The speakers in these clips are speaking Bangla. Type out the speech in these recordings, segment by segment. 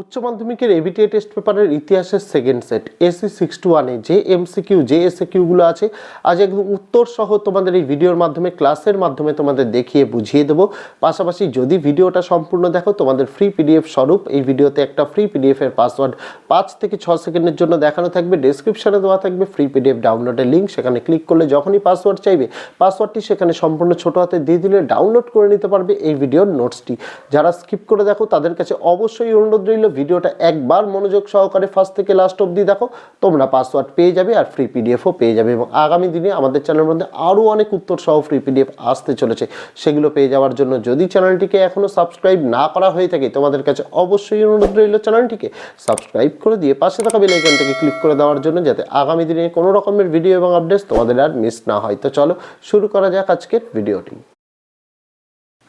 উচ্চ মাধ্যমিকের এবিটিএ টেস্ট পেপারের ইতিহাসের সেকেন্ড সেট এসি সিক্সটি ওয়ানে যে এমসিকিউ যে এসএ কিউগুলো আছে। আজ একদম উত্তর সহ তোমাদের এই ভিডিওর মাধ্যমে ক্লাসের মাধ্যমে তোমাদের দেখিয়ে বুঝিয়ে দেবো। পাশাপাশি যদি ভিডিওটা সম্পূর্ণ দেখো, তোমাদের ফ্রি পিডিএফ স্বরূপ, এই ভিডিওতে একটা ফ্রি পিডিএফের পাসওয়ার্ড পাঁচ থেকে ছ সেকেন্ডের জন্য দেখানো থাকবে। ডেসক্রিপশনে দেওয়া থাকবে ফ্রি পিডিএফ ডাউনলোডের লিঙ্ক সেখানে ক্লিক করলে যখনই পাসওয়ার্ড চাইবে পাসওয়ার্ডটি সেখানে সম্পূর্ণ ছোট হাতে দিয়ে দিলে ডাউনলোড করে নিতে পারবে এই ভিডিওর নোটসটি যারা স্কিপ করে দেখো, তাদের কাছে অবশ্যই অনুরোধ রইল ভিডিওটা একবার মনোযোগ সহকারে ফার্স্ট থেকে লাস্ট অবধি দেখো। তোমরা পাসওয়ার্ড পেয়ে যাবে আর ফ্রি পিডিএফও পেয়ে যাবে। এবং আগামী দিনে আমাদের চ্যানেলের মধ্যে আরও অনেক উত্তর সহ ফ্রি পিডিএফ আসতে চলেছে। সেগুলো পেয়ে যাওয়ার জন্য যদি চ্যানেলটিকে এখনও সাবস্ক্রাইব না করা হয়ে থাকে, তোমাদের কাছে অবশ্যই অনুরোধ রইল চ্যানেলটিকে সাবস্ক্রাইব করে দিয়ে পাশে থাকা আইকনটাকে ক্লিক করে দেওয়ার জন্য যাতে আগামী দিনে কোনো রকমের ভিডিও এবং আপডেটস তোমাদের আর মিস না হয়। তো চলো, শুরু করা যাক আজকের ভিডিওটি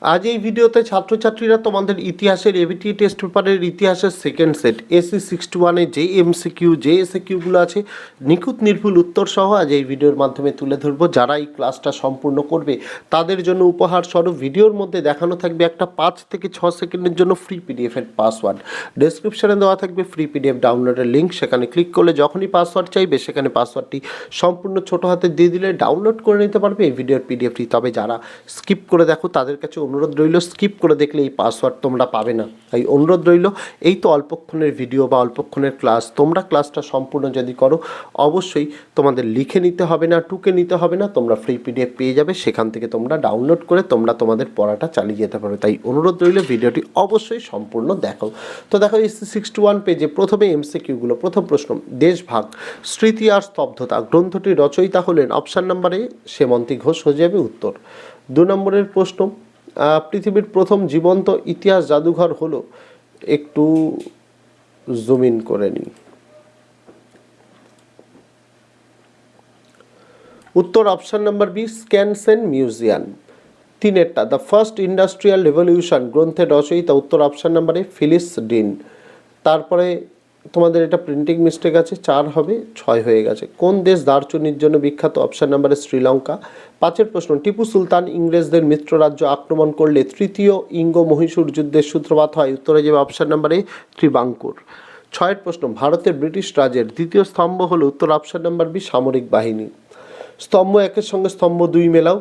আজ এই ভিডিওতে ছাত্রছাত্রীরা তোমাদের ইতিহাসের এবিটি টেস্ট পেপারের ইতিহাসের সেকেন্ড সেট এসি সিক্সটি ওয়ানে যে এমসিকিউ যে এসএ কিউগুলো আছে। নিখুঁত, নির্ভুল উত্তর সহ আজ এই ভিডিওর মাধ্যমে তুলে ধরবো। যারা এই ক্লাসটা সম্পূর্ণ করবে, তাদের জন্য উপহার স্বরূপ ভিডিওর মধ্যে দেখানো থাকবে একটা পাঁচ থেকে ছ সেকেন্ডের জন্য ফ্রি পিডিএফ এর পাসওয়ার্ড ডেসক্রিপশনে দেওয়া থাকবে ফ্রি পিডিএফ ডাউনলোডের লিঙ্ক সেখানে ক্লিক করলে যখনই পাসওয়ার্ড চাইবে, সেখানে পাসওয়ার্ডটি সম্পূর্ণ ছোট হাতে দিয়ে দিলে ডাউনলোড করে নিতে পারবে এই ভিডিওর পিডিএফটি তবে যারা স্কিপ করে দেখো, তাদের কাছে অনুরোধ রইল স্কিপ করে দেখলে এই পাসওয়ার্ড তোমরা পাবে না। তাই অনুরোধ রইল, এই তো অল্পক্ষণের ভিডিও বা অল্পক্ষণের ক্লাস তোমরা ক্লাসটা সম্পূর্ণ যদি করো, অবশ্যই তোমাদের লিখে নিতে হবে না, টুকে নিতে হবে না, তোমরা ফ্রি পিডিএফ পেয়ে যাবে, সেখান থেকে তোমরা ডাউনলোড করে তোমরা তোমাদের পড়াটা চালিয়ে যেতে পারবে। তাই অনুরোধ রইল ভিডিওটি অবশ্যই সম্পূর্ণ দেখো। তো দেখো এই সিক্সটি ওয়ান পেজে প্রথমে এমসিকিউগুলো প্রথম প্রশ্ন দেশভাগ স্মৃতি আর স্তব্ধতা গ্রন্থটির রচয়িতা হলেন অপশান নাম্বারে সেমন্তী ঘোষ হয়ে যাবে উত্তর। দু নম্বরের প্রশ্ন পৃথিবীর প্রথম জীবন্ত ইতিহাস জাদুঘর হলো, একটু জুম ইন করে নিই। উত্তর option number B Skansen museum তিনেরটা the first industrial revolution গ্রন্থের রচয়িতা উত্তর অপশন নাম্বারে ফিলিস ডিন তারপরে তোমাদের এটা প্রিন্টিং মিস্টেক আছে, চার হবে, ছয় হয়ে গেছে। কোন দেশ দারচুনির জন্য বিখ্যাত অপশান নাম্বারে শ্রীলঙ্কা? পাঁচের প্রশ্ন, টিপু সুলতান ইংরেজদের মিত্র রাজ্য আক্রমণ করলে তৃতীয় ইঙ্গ মহীশূর যুদ্ধের সূত্রপাত হয়? উত্তরে যাবে অপশান নাম্বারে ত্রিবাঙ্কুর। ছয়ের প্রশ্ন, ভারতের ব্রিটিশ রাজের দ্বিতীয় স্তম্ভ হলো উত্তর অপশন নাম্বার বি সামরিক বাহিনী। স্তম্ভ একের সঙ্গে স্তম্ভ দুই মেলাও।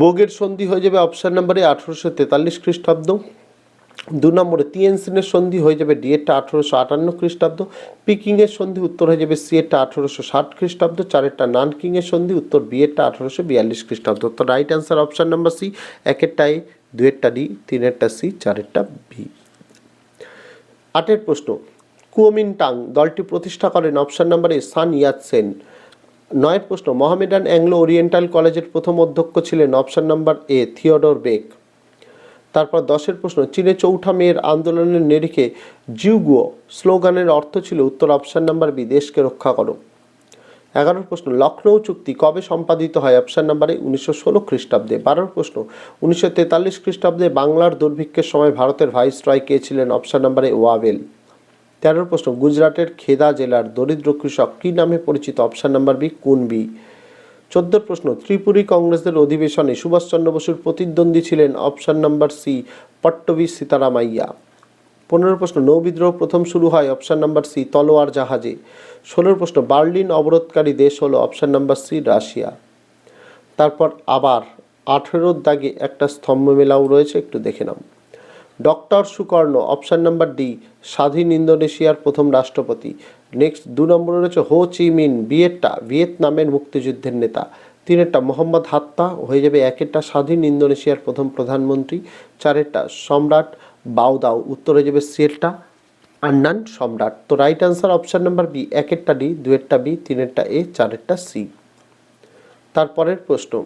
বোগের সন্ধি হয়ে যাবে অপশান নাম্বারে আঠারোশো তেতাল্লিশ খ্রিস্টাব্দ। দু নম্বরে তিয়েনসিনের সন্ধি হয়ে যাবে ডিএরটা আঠেরোশো আটান্ন খ্রিস্টাব্দ, পিকিংয়ের সন্ধি উত্তর হয়ে যাবে সিএরটা আঠেরোশো ষাট খ্রিস্টাব্দ, চারেরটা নানকিংয়ের সন্ধি উত্তর বিয়েরটা আঠেরোশো বিয়াল্লিশ খ্রিস্টাব্দ। তো right answer option number C একেরটা A দুয়েরটা ডি তিনেরটা সি চারেরটা ভি আটের প্রশ্ন কুওমিনটাং দলটি প্রতিষ্ঠা করেন অপশান নাম্বার এ সান ইয়াত সেন। নয়ের প্রশ্ন, মোহামেডান অ্যাংলো ওরিয়েন্টাল কলেজের প্রথম অধ্যক্ষ ছিলেন option number A Theodore Beck. তারপর দশের প্রশ্ন, চীনে চৌঠা মেয়ের আন্দোলনের নিরিখে জিউগুও স্লোগানের অর্থ ছিল, উত্তর অপশান নাম্বার বি, দেশকে রক্ষা করো। এগারোর প্রশ্ন লখনৌ চুক্তি কবে সম্পাদিত হয়? অপশান নাম্বারে উনিশশো ষোলো খ্রিস্টাব্দে। বারোর প্রশ্ন, উনিশশো তেতাল্লিশ খ্রিস্টাব্দে বাংলার দুর্ভিক্ষের সময় ভারতের ভাইস রয় কে ছিলেন? অপশন নাম্বারে ওয়াবেল। তেরোর প্রশ্ন, গুজরাটের খেদা জেলার দরিদ্র কৃষক কী নামে পরিচিত? Option number B, Kunbi. চোদ্দোর প্রশ্ন, ত্রিপুরী কংগ্রেসের অধিবেশনে সুভাষচন্দ্র বসুর প্রতিদ্বন্দ্বী ছিলেন option number C, Pattabhi Sitaramayya. পনেরো প্রশ্ন নৌবিদ্রোহ প্রথম শুরু হয় অপশন নাম্বার সি, তলোয়ার জাহাজে। ষোলোর প্রশ্ন, বার্লিন অবরোধকারী দেশ হলো অপশন নাম্বার সি, রাশিয়া। তারপর আবার আঠেরোর দাগে একটা স্তম্ভ মেলাও রয়েছে, একটু দেখে নাও। Doctor Sukarno, option number D, স্বাধীন ইন্দোনেশিয়ার প্রথম রাষ্ট্রপতি। নেক্সট, দু নম্বরে রয়েছে হো চি মিন বিয়েরটা ভিয়েতনামের মুক্তিযুদ্ধের নেতা। তিনেরটা, মোহাম্মদ হাত্তা, হয়ে যাবে একেরটা, স্বাধীন ইন্দোনেশিয়ার প্রথম প্রধানমন্ত্রী। চারেরটা, সম্রাট বাউদাও উত্তরে যাবে সিয়েরটা আন্নান, সম্রাট। তো right answer option number B, একেরটা D, দুয়েরটা বি, তিনেরটা এ, চারেরটা সি। তারপরের প্রশ্ন।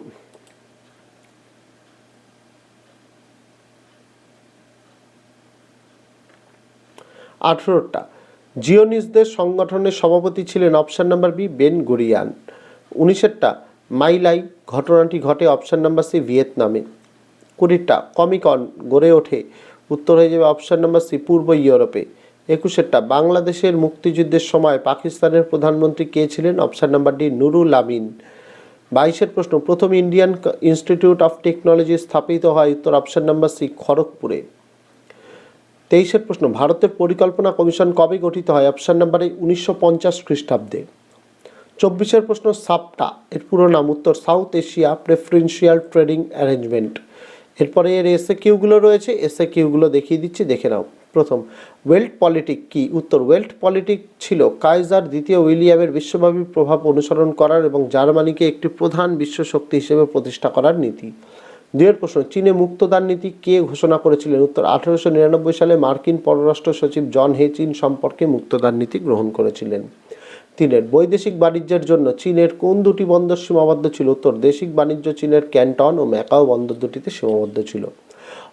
আঠেরোটা। জিওনিসদের সংগঠনের সভাপতি ছিলেন option number B Ben Gurion. উনিশেরটা My Lai ঘটনাটি ঘটে অপশান নাম্বার সি ভিয়েতনামে। কুড়িটা, কমিকন গড়ে ওঠে, উত্তর হয়ে যাবে অপশান নাম্বার সি পূর্ব ইউরোপে। একুশেরটা, বাংলাদেশের মুক্তিযুদ্ধের সময় পাকিস্তানের প্রধানমন্ত্রী কে ছিলেন? Option number D Nurul Amin. বাইশের প্রশ্ন, প্রথম ইন্ডিয়ান ইনস্টিটিউট অফ টেকনোলজি স্থাপিত হয় উত্তর অপশান নাম্বার সি খড়গপুরে। তেইশের প্রশ্ন, ভারতের পরিকল্পনা কমিশন কবে গঠিত হয়? অপশান নাম্বারে উনিশশো পঞ্চাশ খ্রিস্টাব্দে। চব্বিশের প্রশ্ন, সাপটা, এর পুরো নাম, উত্তর, South Asia preferential trading arrangement. এরপরে এর এসএ কিউগুলো রয়েছে এসে কিউগুলো দেখিয়ে দিচ্ছি, দেখে নাও। প্রথম ওয়েল্ট পলিটিক কি? উত্তর ওয়েল্ট পলিটিক ছিল কাইজার দ্বিতীয় উইলিয়ামের বিশ্বব্যাপী প্রভাব অনুসরণ করার এবং জার্মানিকে একটি প্রধান বিশ্ব শক্তি হিসেবে প্রতিষ্ঠা করার নীতি। দুয়ের প্রশ্ন, চীনে মুক্তদান নীতি কে ঘোষণা করেছিলেন? উত্তর, আঠারোশো নিরানব্বই সালে মার্কিন পররাষ্ট্র সচিব জন হে চীন সম্পর্কে মুক্তদান নীতি গ্রহণ করেছিলেন। তিনের, বৈদেশিক বাণিজ্যের জন্য চীনের কোন দুটি বন্দর সীমাবদ্ধ ছিল? উত্তর, দেশিক বাণিজ্য চীনের ক্যান্টন ও ম্যাকাও বন্দর দুটিতে সীমাবদ্ধ ছিল।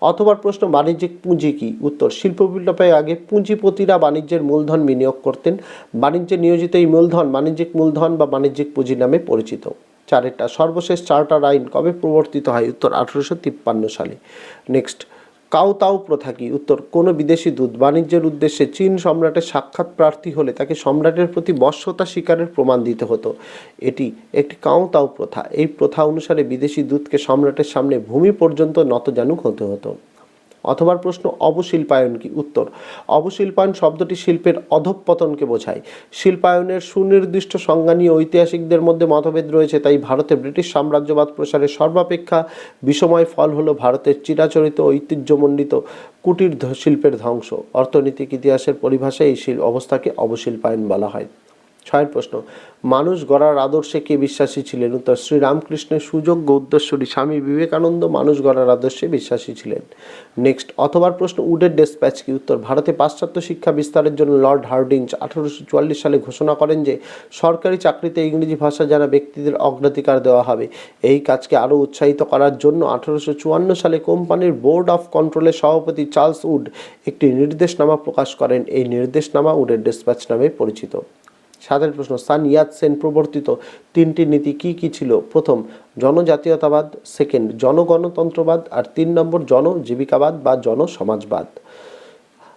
অথবা প্রশ্ন, বাণিজ্যিক পুঁজি কি? উত্তর, শিল্প বিপ্লবের আগে পুঁজিপতিরা বাণিজ্যের মূলধন বিনিয়োগ করতেন। বাণিজ্যে নিয়োজিত এই মূলধন বাণিজ্যিক মূলধন বা বাণিজ্যিক পুঁজি নামে পরিচিত। চারেরটা। সর্বশেষ চার্টার আইন কবে প্রবর্তিত হয়? উত্তর আঠারোশো তিপ্পান্ন সালে। নেক্সট কাউতাও প্রথা কি? উত্তর, কোনো বিদেশি দূত বাণিজ্যের উদ্দেশ্যে চীন সম্রাটের সাক্ষাৎ প্রার্থী হলে তাকে সম্রাটের প্রতি বশ্যতা স্বীকারের প্রমাণ দিতে হতো। এটি একটি কাউতাও প্রথা। এই প্রথা অনুসারে বিদেশি দূতকে সম্রাটের সামনে ভূমি পর্যন্ত নতজানুক হতে হতো। অথবা প্রশ্ন, অবশিল্পায়ন কি উত্তর? অবশিল্পায়ন শব্দটি শিল্পের অধঃপতনকে বোঝায়। শিল্পায়নের সুনির্দিষ্ট সংজ্ঞা নিয়ে ঐতিহাসিকদের মধ্যে মতভেদ রয়েছে, তাই ভারতে ব্রিটিশ সাম্রাজ্যবাদ প্রসারের সর্বাপেক্ষা বিষময় ফল হলো ভারতের চিরাচরিত, ঐতিহ্যমণ্ডিত কুটির শিল্পের ধ্বংস। অর্থনৈতিক ইতিহাসের পরিভাষায় এই অবস্থাকে অবশিল্পায়ন বলা হয়। ছয়ের প্রশ্ন, মানুষ গড়ার আদর্শে কে বিশ্বাসী ছিলেন? উত্তর, শ্রীরামকৃষ্ণের সুযোগ্য উদ্দেশ্যরী স্বামী বিবেকানন্দ মানুষ গড়ার আদর্শে বিশ্বাসী ছিলেন। নেক্সট অথবার প্রশ্ন, উডের ডেসপ্যাচ কি? উত্তর, ভারতে পাশ্চাত্য শিক্ষা বিস্তারের জন্য লর্ড হার্ডিঞ্জ আঠারোশো চুয়াল্লিশ সালে ঘোষণা করেন যে, সরকারি চাকরিতে ইংরেজি ভাষা জানা ব্যক্তিদের অগ্রাধিকার দেওয়া হবে। এই কাজকে আরও উৎসাহিত করার জন্য আঠারোশো চুয়ান্ন সালে কোম্পানির বোর্ড অফ কন্ট্রোলের সভাপতি চার্লস উড একটি নির্দেশনামা প্রকাশ করেন। এই নির্দেশনামা উডের ডেসপ্যাচ নামে পরিচিত। সাতের প্রশ্ন, সান ইয়াত সেন প্রবর্তিত তিনটি নীতি কি কি ছিল? প্রথম, জনজাতীয়তাবাদ। সেকেন্ড, জনগণতন্ত্রবাদ। আর তিন নম্বর, জনজীবিকাবাদ বা জনসমাজবাদ।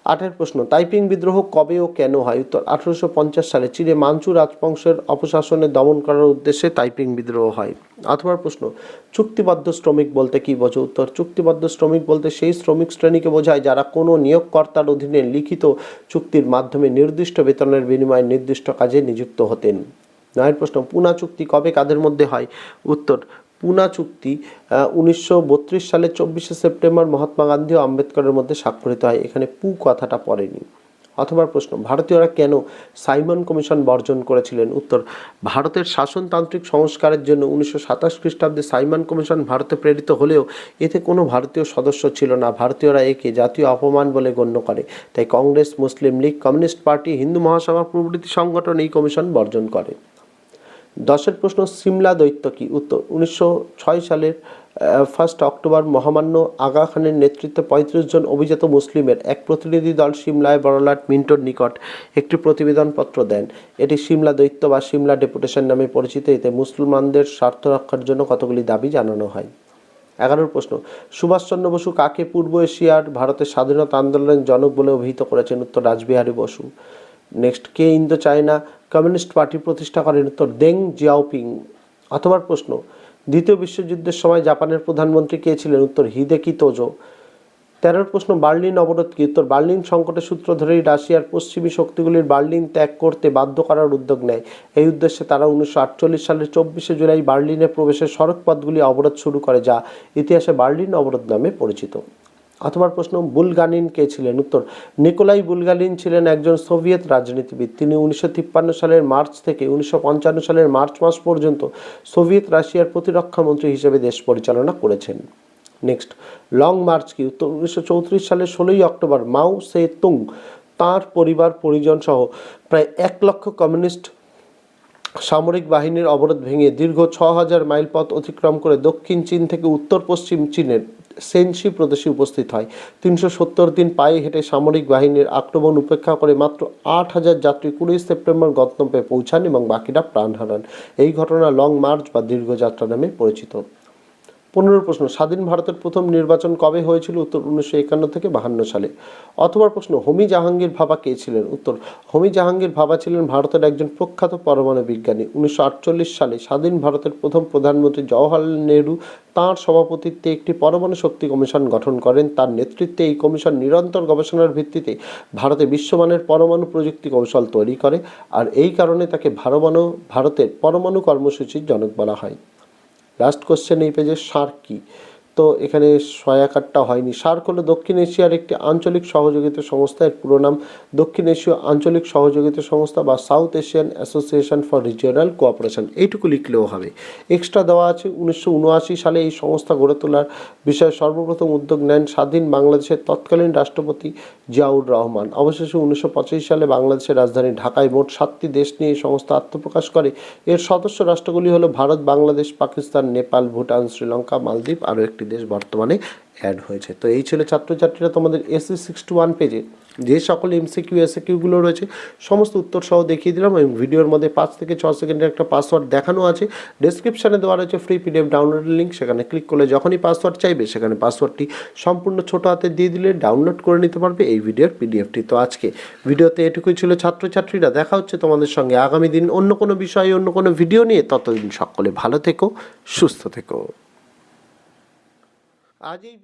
আটের প্রশ্ন টাইপিং বিদ্রোহ কবে ও কেন হয়? উত্তর, আঠারোশো পঞ্চাশ সালে চীনে মাঞ্চু রাজবংশের অপশাসনে দমন করার উদ্দেশ্যে টাইপিং বিদ্রোহ হয়। অথবা প্রশ্ন, চুক্তিবদ্ধ শ্রমিক বলতে কি বোঝো? উত্তর, চুক্তিবদ্ধ শ্রমিক বলতে সেই শ্রমিক শ্রেণীকে বোঝায় যারা কোনো নিয়োগকর্তার অধীনে লিখিত চুক্তির মাধ্যমে নির্দিষ্ট বেতনের বিনিময়ে নির্দিষ্ট কাজে নিযুক্ত হতেন। নয়ের প্রশ্ন, পুনা চুক্তি কবে কাদের মধ্যে হয়? উত্তর পুনা চুক্তি উনিশশো সালের চব্বিশে সেপ্টেম্বর মহাত্মা গান্ধী ও আম্বেদকরের মধ্যে স্বাক্ষরিত হয়। এখানে পু কথাটা পড়েনি। অথবা প্রশ্ন, ভারতীয়রা কেন সাইমন কমিশন বর্জন করেছিলেন? উত্তর, ভারতের শাসনতান্ত্রিক সংস্কারের জন্য উনিশশো সাতাশ খ্রিস্টাব্দে সাইমন কমিশন ভারতে প্রেরিত হলেও এতে কোনো ভারতীয় সদস্য ছিল না। ভারতীয়রা একে জাতীয় অপমান বলে গণ্য করে। তাই কংগ্রেস, মুসলিম লীগ, কমিউনিস্ট পার্টি, হিন্দু মহাসভা প্রভৃতি সংগঠন এই কমিশন বর্জন করে। দশের প্রশ্ন, সিমলা দৈত্য কি? উত্তর, উনিশশো ছয় সালের ফার্স্ট অক্টোবর, মহামান্য আগা খানের নেতৃত্বে পঁয়ত্রিশ জন অভিজাত মুসলিমের এক প্রতিনিধি দল সিমলায় বড়লাট মিন্টোর নিকট একটি প্রতিবেদনপত্র দেন। এটি সিমলা দৈত্য বা সিমলা ডেপুটেশন নামে পরিচিত। এতে মুসলমানদের স্বার্থ রক্ষার জন্য কতগুলি দাবি জানানো হয়? এগারোর প্রশ্ন, সুভাষচন্দ্র বসু কাকে পূর্ব এশিয়ার ভারতের স্বাধীনতা আন্দোলনের জনক বলে অভিহিত করেছেন? উত্তর, রাসবিহারী বসু। নেক্সট, কে ইন্দো চায়না কমিউনিস্ট পার্টি প্রতিষ্ঠা করেন? উত্তর, দেং জিয়াওপিং। অথবা প্রশ্ন, দ্বিতীয় বিশ্বযুদ্ধের সময় জাপানের প্রধানমন্ত্রী কে ছিলেন? উত্তর, হিদেকি তোজো। তেরোর প্রশ্ন, বার্লিন অবরোধ কি? উত্তর, বার্লিন সংকটের সূত্র ধরেই রাশিয়ার পশ্চিমী শক্তিগুলির বার্লিন ত্যাগ করতে বাধ্য করার উদ্যোগ নেয়। এই উদ্দেশ্যে তারা উনিশশো আটচল্লিশ সালের চব্বিশে জুলাই বার্লিনে প্রবেশের সড়কপথগুলি অবরোধ শুরু করে, যা ইতিহাসে বার্লিন অবরোধ নামে পরিচিত। অথবা প্রশ্ন, বুলগানিন কে ছিলেন? উত্তর, নিকোলাই বুলগালিন ছিলেন একজন সোভিয়েত রাজনীতিবিদ। তিনি উনিশশো তিপ্পান্ন সালের মার্চ থেকে উনিশশো পঞ্চান্ন সালের মার্চ মাস পর্যন্ত সোভিয়েত রাশিয়ার প্রতিরক্ষা মন্ত্রী হিসেবে দেশ পরিচালনা করেছেন। নেক্সট, লং মার্চ কি? উত্তর, উনিশশো চৌত্রিশ সালের ষোলোই অক্টোবর মাও সে তুং তাঁর পরিবার, পরিজন সহ প্রায় এক লক্ষ কমিউনিস্ট সামরিক বাহিনীর অবরোধ ভেঙে দীর্ঘ ছ হাজার মাইল পথ অতিক্রম করে দক্ষিণ চীন থেকে উত্তর পশ্চিম চীনের সেনসি প্রদেশে উপস্থিত হয়। তিনশো সত্তর দিন পায়ে হেঁটে সামরিক বাহিনীর আক্রমণ উপেক্ষা করে মাত্র আট হাজার যাত্রী কুড়ি সেপ্টেম্বর গন্তব্যে পৌঁছান এবং বাকিরা প্রাণ হারান। এই ঘটনা লং মার্চ বা দীর্ঘযাত্রা নামে পরিচিত। পনেরো প্রশ্ন, স্বাধীন ভারতের প্রথম নির্বাচন কবে হয়েছিল? উত্তর উনিশশো একান্ন থেকে বাহান্ন সালে। অথবা প্রশ্ন, হোমি জাহাঙ্গীর ভাবা কে ছিলেন? উত্তর, হোমি জাহাঙ্গীর ভাবা ছিলেন ভারতের একজন প্রখ্যাত পরমাণু বিজ্ঞানী। উনিশশো আটচল্লিশ সালে স্বাধীন ভারতের প্রথম প্রধানমন্ত্রী জওহরলাল নেহরু তাঁর সভাপতিত্বে একটি পরমাণু শক্তি কমিশন গঠন করেন। তার নেতৃত্বে এই কমিশন নিরন্তর গবেষণার ভিত্তিতে ভারতে বিশ্বমানের পরমাণু প্রযুক্তি কৌশল তৈরি করে, আর এই কারণে তাকে ভারমাণু, ভারতের পরমাণু কর্মসূচির জনক বলা হয়। লাস্ট কোশ্চেন এই পেজে সার কি? এখানে সহায়াকারটা হয়নি। সার্ক হলো দক্ষিণ এশিয়ার একটি আঞ্চলিক সহযোগিতা সংস্থা। এর পুরো নাম দক্ষিণ এশীয় আঞ্চলিক সহযোগিতা সংস্থা বা South Asian Association for Regional Cooperation. এইটুকু লিখলেও হবে। এক্সট্রা দেওয়া আছে, উনিশশো উনআশি সালে এই সংস্থা গড়ে তোলার বিষয়ে সর্বপ্রথম উদ্যোগ নেন স্বাধীন বাংলাদেশের তৎকালীন রাষ্ট্রপতি জিয়াউর রহমান। অবশেষে উনিশশো পঁচাশি সালে বাংলাদেশের রাজধানী ঢাকায় মোট সাতটি দেশ নিয়ে এই সংস্থা আত্মপ্রকাশ করে। এর সদস্য রাষ্ট্রগুলি হলো ভারত, বাংলাদেশ, পাকিস্তান, নেপাল, ভুটান, শ্রীলঙ্কা, মালদ্বীপ, আরও একটি দেশ বর্তমানে অ্যাড হয়েছে। তো এই ছিল ছাত্রছাত্রীরা তোমাদের এসএস সিক্সটি ওয়ান পেজে যে সকল এমসিকিউ এসএকিউগুলো রয়েছে, সমস্ত উত্তর সহ দেখিয়ে দিলাম এবং ভিডিওর মধ্যে পাঁচ থেকে ছ সেকেন্ডের একটা পাসওয়ার্ড দেখানো আছে। ডেসক্রিপশানে দেওয়া রয়েছে ফ্রি পিডিএফ ডাউনলোডের লিঙ্ক সেখানে ক্লিক করলে যখনই পাসওয়ার্ড চাইবে, সেখানে পাসওয়ার্ডটি সম্পূর্ণ ছোটো হাতে দিয়ে দিলে ডাউনলোড করে নিতে পারবে এই ভিডিওর পিডিএফটি তো আজকে ভিডিওতে এটুকুই ছিল ছাত্রছাত্রীরা, দেখা হচ্ছে তোমাদের সঙ্গে আগামী দিন অন্য কোনো বিষয়ে, অন্য কোনো ভিডিও নিয়ে। ততদিন সকলে ভালো থেকো, সুস্থ থেকো। আজ এই